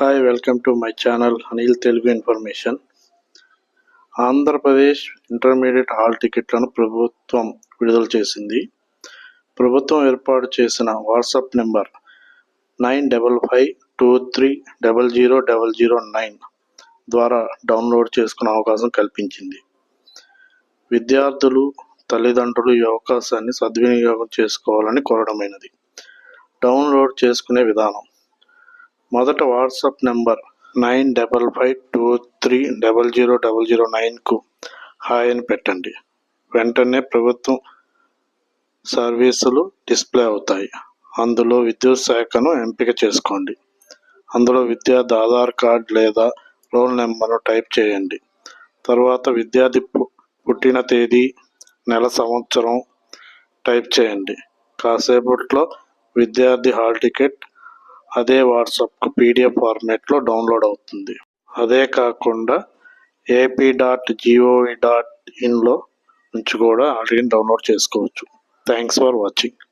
Hi welcome to my channel Anil Telugu information Andhra Pradesh intermediate hall టికెట్లను ప్రభుత్వం విడుదల చేసింది. ప్రభుత్వం ఏర్పాటు చేసిన WhatsApp number nine double five two three double zero double zero nine ద్వారా డౌన్లోడ్ చేసుకునే అవకాశం కల్పించింది. విద్యార్థులు తల్లిదండ్రులు ఈ అవకాశాన్ని సద్వినియోగం చేసుకోవాలని కోరడమైనది. డౌన్లోడ్ చేసుకునే విధానం. మొదట WhatsApp number nine double five two three double zero double zero నైన్కు hi అని పెట్టండి. వెంటనే ప్రభుత్వం సర్వీసులు డిస్ప్లే అవుతాయి. అందులో విద్యుత్ శాఖను ఎంపిక చేసుకోండి. అందులో విద్యార్థి ఆధార్ కార్డ్ లేదా రోల్ నెంబర్ను టైప్ చేయండి. తర్వాత విద్యార్థి పు- పుట్టిన తేదీ నెల సంవత్సరం టైప్ చేయండి. కాసేపట్లో విద్యార్థి హాల్ టికెట్ అదే వాట్సాప్కు పీడిఎఫ్ ఫార్మేట్లో డౌన్లోడ్ అవుతుంది. అదే కాకుండా AP dot G O V dot ఇన్లో నుంచి కూడా హాల్ డౌన్లోడ్ చేసుకోవచ్చు. Thanks for watching